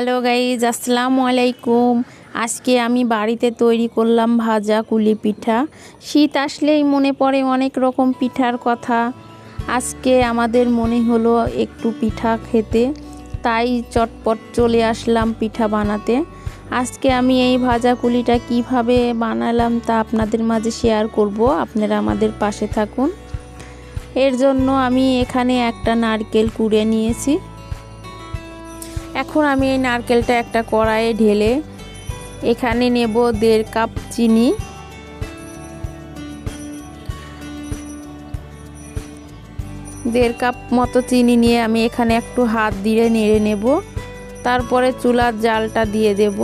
Hello guys আসসালামু আলাইকুম আজকে আমি বাড়িতে তৈরি করলাম ভাজা কুলি পিঠা। শীত আসলেই মনে পড়ে অনেক রকম পিঠার কথা। আজকে আমাদের মনে হলো একটু পিঠা খেতে। তাই চটপট চলে আসলাম পিঠা বানাতে। আজকে আমি এই ভাজা কুলিটা কীভাবে বানালাম তা আপনাদের মাঝে শেয়ার করব। আপনারা আমাদের পাশে থাকুন। এর জন্য আমি এখানে একটা নারকেল কুড়ে নিয়েছি। এখন আমি এই নারকেলটা একটা কড়াইয়ে ঢেলে এখানে নেব দেড় কাপ চিনি। দেড় কাপ মতো চিনি নিয়ে আমি এখানে একটু হাত দিয়ে নেড়ে নেব। তারপরে চুলার জালটা দিয়ে দেব।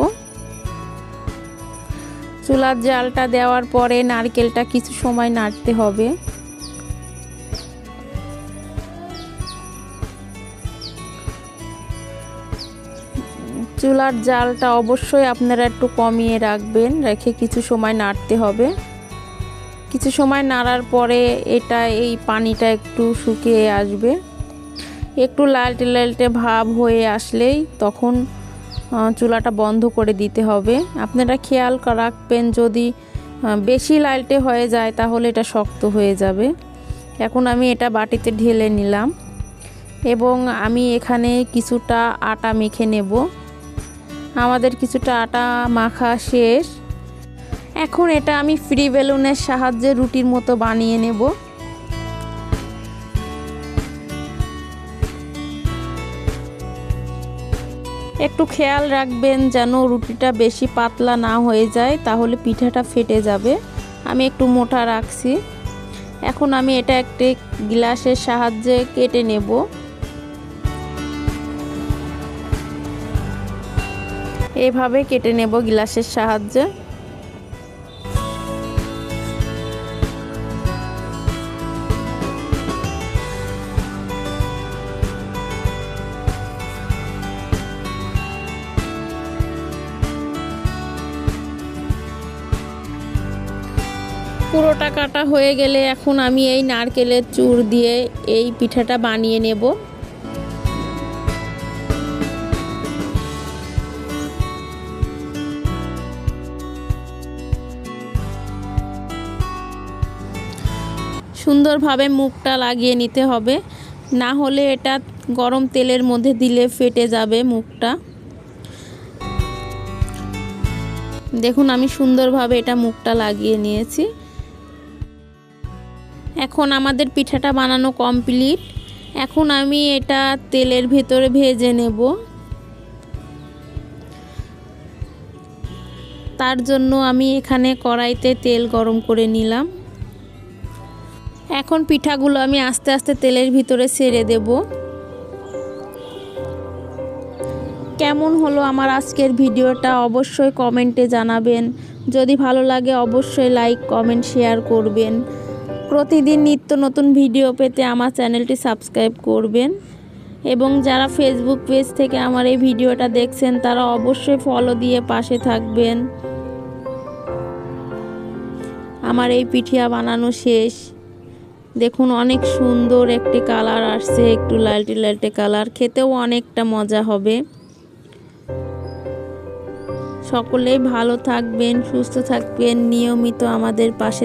চুলার জালটা দেওয়ার পরে নারকেলটা কিছু সময় নাড়তে হবে। চুলার জালটা অবশ্যই আপনারা একটু কমিয়ে রাখবেন, রেখে কিছু সময় নাড়তে হবে। কিছু সময় নাড়ার পরে এটা, এই পানিটা একটু শুকিয়ে আসবে। একটু লালটে লালটে ভাব হয়ে আসলেই তখন চুলাটা বন্ধ করে দিতে হবে। আপনারা খেয়াল রাখবেন যদি বেশি লালটে হয়ে যায় তাহলে এটা শক্ত হয়ে যাবে। এখন আমি এটা বাটিতে ঢেলে নিলাম এবং আমি এখানে কিছুটা আটা মেখে নেব। আমাদের কিছুটা আটা মাখা শেষ। এখন এটা আমি ফ্রি বেলুনের সাহায্যে রুটির মতো বানিয়ে নেব। একটু খেয়াল রাখবেন যেন রুটিটা বেশি পাতলা না হয়ে যায়, তাহলে পিঠাটা ফেটে যাবে। আমি একটু মোটা রাখছি। এখন আমি এটা একটি গ্লাসের সাহায্যে কেটে নেব। এভাবে কেটে নেব গ্লাসের সাহায্যে। পুরোটা কাটা হয়ে গেলে এখন আমি এই নারকেলের চুর দিয়ে এই পিঠাটা বানিয়ে নেব। সুন্দরভাবে মুখটা লাগিয়ে নিতে হবে। না হলে এটা গরম তেলের মধ্যে দিলে ফেটে যাবে মুখটা। দেখুন, আমি সুন্দরভাবে এটা মুখটা লাগিয়ে নিয়েছি। এখন আমাদের পিঠাটা বানানো কমপ্লিট। এখন আমি এটা তেলের ভেতরে ভেজে নেব। তার জন্য আমি এখানে কড়াইতে তেল গরম করে নিলাম। এখন পিঠাগুলো আমি আস্তে আস্তে তেলের ভিতরে ছেড়ে দেব। কেমন হলো আমার আজকের ভিডিওটা অবশ্যই কমেন্টে জানাবেন। যদি ভালো লাগে অবশ্যই লাইক, কমেন্ট, শেয়ার করবেন। প্রতিদিন নিত্য নতুন ভিডিও পেতে আমার চ্যানেলটি সাবস্ক্রাইব করবেন। এবং যারা ফেসবুক পেজ থেকে আমার এই ভিডিওটা দেখছেন, তারা অবশ্যই ফলো দিয়ে পাশে থাকবেন। আমার এই পিঠিয়া বানানো শেষ। দেখুন, অনেক সুন্দর একটি কালার আসছে, একটু লালটে লালটে কালার। খেতেও অনেকটা মজা হবে। সকলেই ভালো থাকবেন, সুস্থ থাকবেন, নিয়মিত আমাদের পাশে